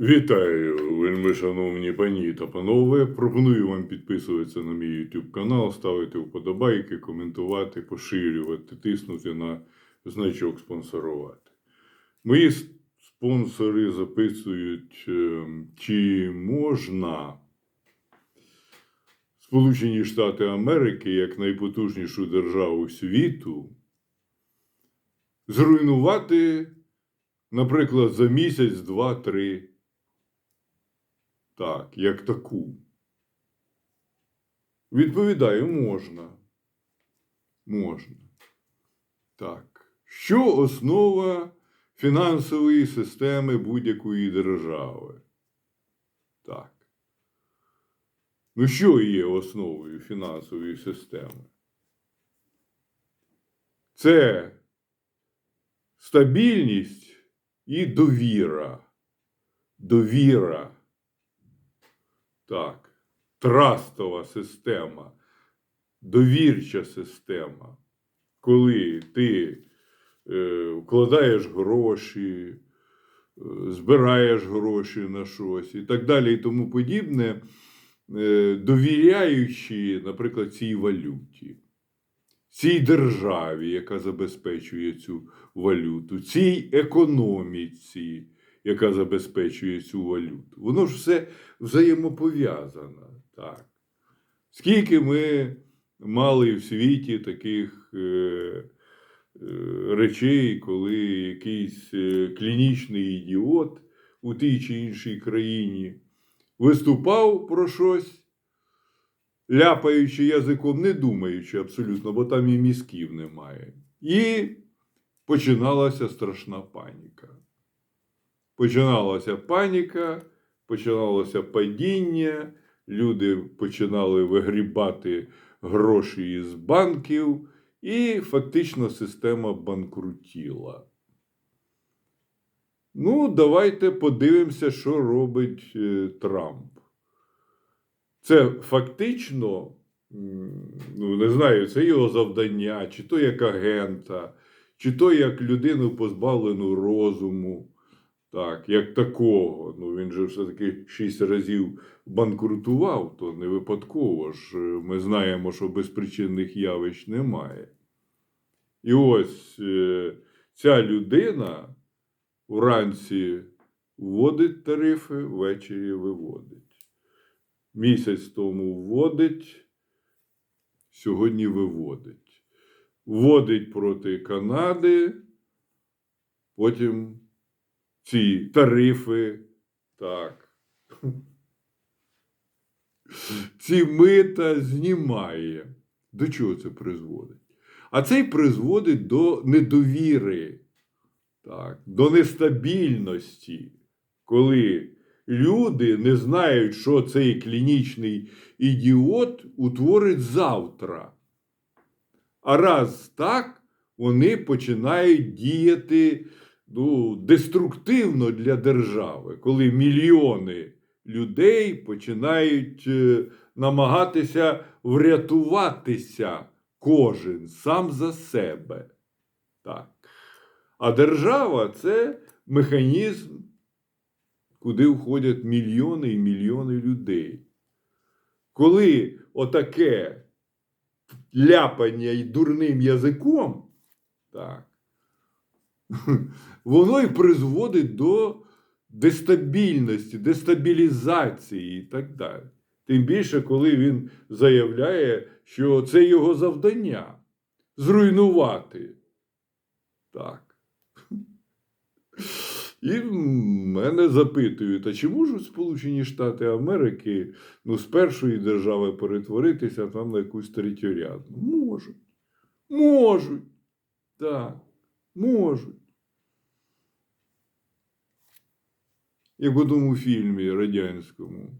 Вітаю, вельми шановні пані та панове. Пропоную вам підписуватися на мій YouTube канал, ставити вподобайки, коментувати, поширювати, тиснути на значок спонсорувати. Мої спонсори записують, е, чи можна Сполучені Штати Америки як найпотужнішу державу світу зруйнувати, наприклад, за місяць, два, три. Так, як таку. Відповідаю, можна. Можна. Так. Що основа фінансової системи будь-якої держави? Так. Ну, що є основою фінансової системи? Це стабільність і довіра. Довіра. Так. Трастова система, довірча система. Коли ти е, вкладаєш гроші, е, збираєш гроші на щось і так далі, і тому подібне, е, довіряючи, наприклад, цій валюті, цій державі, яка забезпечує цю валюту, цій економіці, яка забезпечує цю валюту. Воно ж все взаємопов'язано. Так. Скільки ми мали в світі таких е, е, речей, коли якийсь е, клінічний ідіот у тій чи іншій країні виступав про щось, ляпаючи язиком, не думаючи абсолютно, бо там і мізків немає. І починалася страшна паніка. Починалася паніка, починалося падіння, люди починали вигрібати гроші із банків, і фактично система банкрутіла. Ну, давайте подивимося, що робить е, Трамп. Це фактично, ну, не знаю, це його завдання, чи то як агента, чи то як людину позбавлену розуму. Так, як такого. Ну він же все-таки шість разів банкрутував, то не випадково ж. е, Ми знаємо, що безпричинних явищ немає. І ось е, ця людина вранці вводить тарифи, ввечері виводить. Місяць тому вводить, сьогодні виводить. Вводить проти Канади, потім ці тарифи, так. Ці мита знімає. До чого це призводить? А це й призводить до недовіри, так, до нестабільності, коли люди не знають, що цей клінічний ідіот утворить завтра. А раз так, вони починають діяти ну, деструктивно для держави, коли мільйони людей починають е, намагатися врятуватися кожен сам за себе. Так. А держава це механізм, куди входять мільйони і мільйони людей. Коли отаке ляпання й дурним язиком, так, воно і призводить до дестабільності, дестабілізації і так далі. Тим більше, коли він заявляє, що це його завдання зруйнувати. Так. І мене запитують, а чи можуть Сполучені Штати Америки ну, з першої держави перетворитися там на якусь територіальну? Можуть. Можуть. Так. Можуть. Як в одному фільмі радянському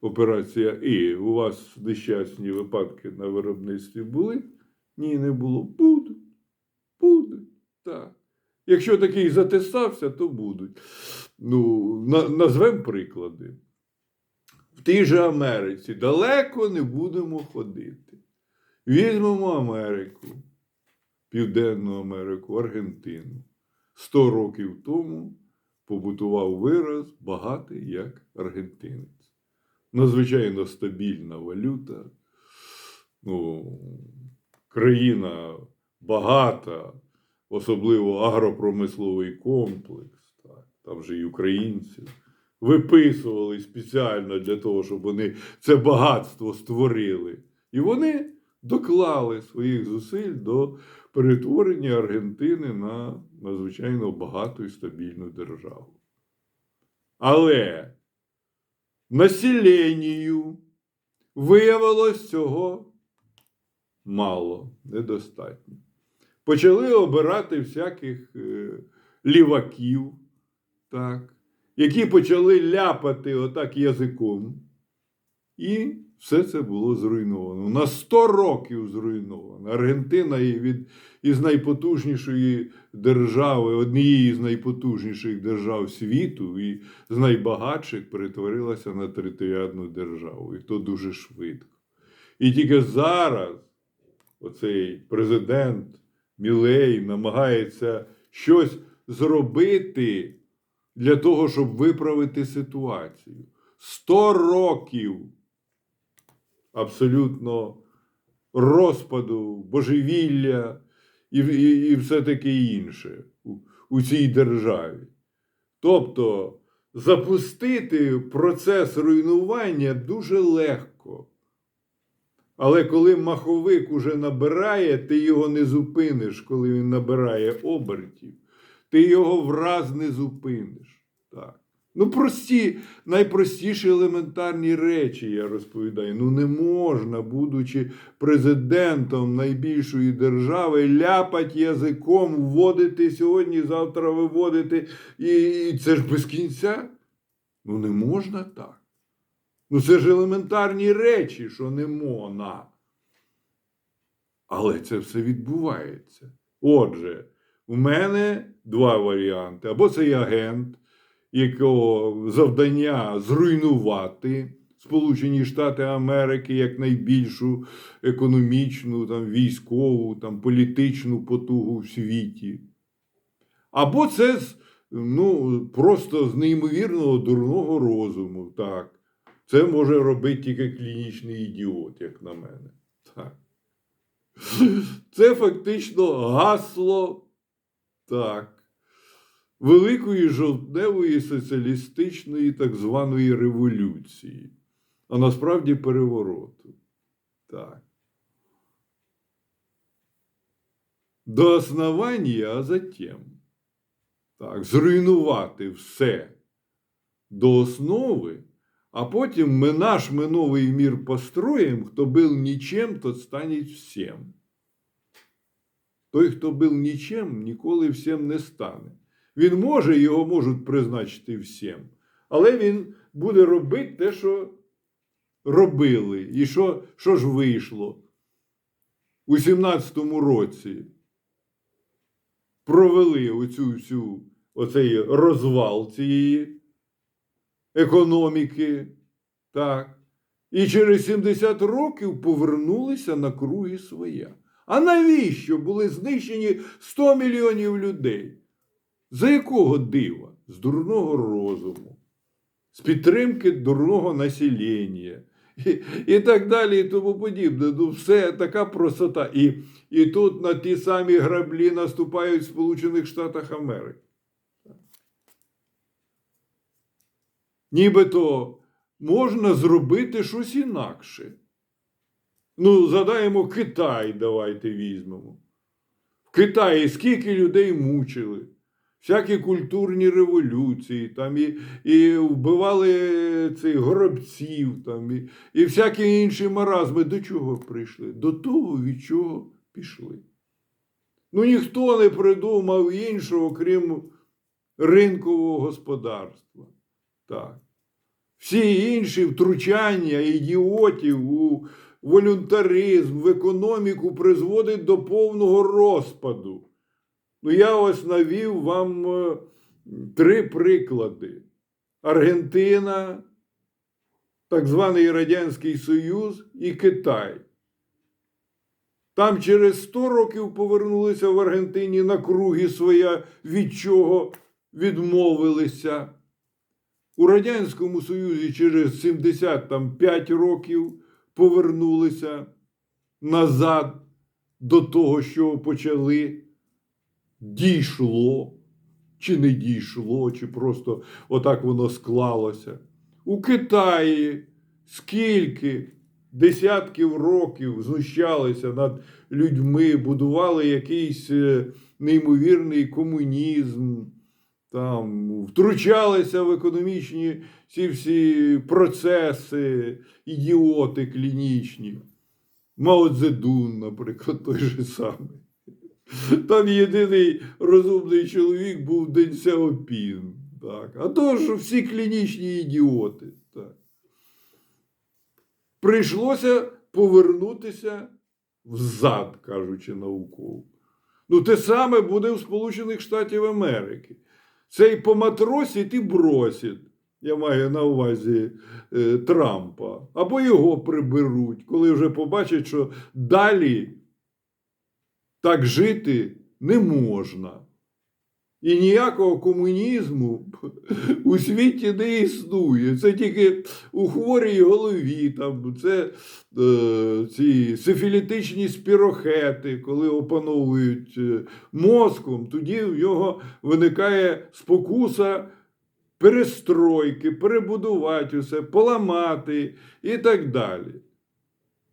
Операція І. У вас нещасні випадки на виробництві були? Ні, не було. Будуть. Будуть. Так. Якщо такий затисався, то будуть. Ну, на, назвемо приклади. В тій же Америці далеко не будемо ходити. Візьмемо Америку, Південну Америку, Аргентину. 100 років тому побутував вираз багатий як аргентинець. Надзвичайно стабільна валюта. Ну, країна багата, особливо агропромисловий комплекс. Так, там же і українці виписували спеціально для того, щоб вони це багатство створили. І вони доклали своїх зусиль до перетворення Аргентини на надзвичайно багату і стабільну державу. Але населенню виявилось цього мало, недостатньо. Почали обирати всяких е, ліваків, так, які почали ляпати отак язиком. І все це було зруйновано. На 100 років зруйновано. Аргентина і від, із найпотужнішої держави, однієї з найпотужніших держав світу і з найбагатших перетворилася на територіальну державу. І то дуже швидко. І тільки зараз оцей президент Мілей намагається щось зробити для того, щоб виправити ситуацію. 100 років абсолютно розпаду, божевілля і, і, і все таке інше у, у цій державі. Тобто запустити процес руйнування дуже легко. Але коли маховик уже набирає, ти його не зупиниш, коли він набирає обертів, ти його враз не зупиниш. Так. Ну, прості, найпростіші елементарні речі, я розповідаю. Ну, не можна, будучи президентом найбільшої держави, ляпать язиком, вводити сьогодні, завтра виводити. І, і це ж без кінця. Ну, не можна так. Ну, це ж елементарні речі, що не можна. Але це все відбувається. Отже, у мене два варіанти. Або цей агент, якого завдання зруйнувати Сполучені Штати Америки як найбільшу економічну, там, військову, там, політичну потугу в світі. Або це ну, просто з неймовірного дурного розуму. Так. Це може робити тільки клінічний ідіот, як на мене. Так. Це фактично гасло так, великої жовтневої соціалістичної так званої революції, а насправді перевороту. Так. До основання, а затем. Так, зруйнувати все до основи. А потім ми наш ми новий мір построїмо, хто був нічим, тот стане всім. Той, хто був нічим, ніколи всім не стане. Він може, його можуть призначити всім, але він буде робити те, що робили. І що, що ж вийшло у 17-му році? Провели оцю всю оцей розвал цієї економіки. Так. І через 70 років повернулися на круги своя. А навіщо були знищені 100 мільйонів людей? За якого дива? З дурного розуму, з підтримки дурного населення. І, і так далі, і тому подібне. Ну, все така простота. І, і тут на ті самі граблі наступають в Сполучених Штатах Америки. Нібито можна зробити щось інакше. Ну, задаємо Китай, давайте візьмемо. В Китаї скільки людей мучили, всякі культурні революції, там і, і вбивали цих горобців, там, і, і всякі інші маразми. До чого прийшли? До того, від чого пішли. Ну, ніхто не придумав іншого, крім ринкового господарства. Так. Всі інші втручання ідіотів у волюнтаризм, в економіку призводить до повного розпаду. Ну, я ось навів вам е, три приклади: Аргентина, так званий Радянський Союз і Китай. Там через 100 років повернулися в Аргентині на круги своя, від чого відмовилися. У Радянському Союзі через 75 років повернулися назад до того, що почали. Дійшло, чи не дійшло, чи просто отак воно склалося. У Китаї скільки десятків років знущалися над людьми, будували якийсь е, неймовірний комунізм, там, втручалися в економічні ці всі процеси, ідіоти клінічні. Мао Цзедун, наприклад, той же самий. Там єдиний розумний чоловік був День Сяопін. Так. А то ж всі клінічні ідіоти. Так. Прийшлося повернутися взад, кажучи науково. Ну, те саме буде в Сполучених Штатів Америки. Цей поматросить і бросить. Я маю на увазі е, Трампа. Або його приберуть, коли вже побачать, що далі так жити не можна. І ніякого комунізму у світі не існує. Це тільки у хворій голові, там, це е, ці сифілітичні спірохети, коли опановують е, мозком, тоді в нього виникає спокуса перестройки, перебудувати усе, поламати і так далі.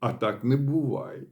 А так не буває.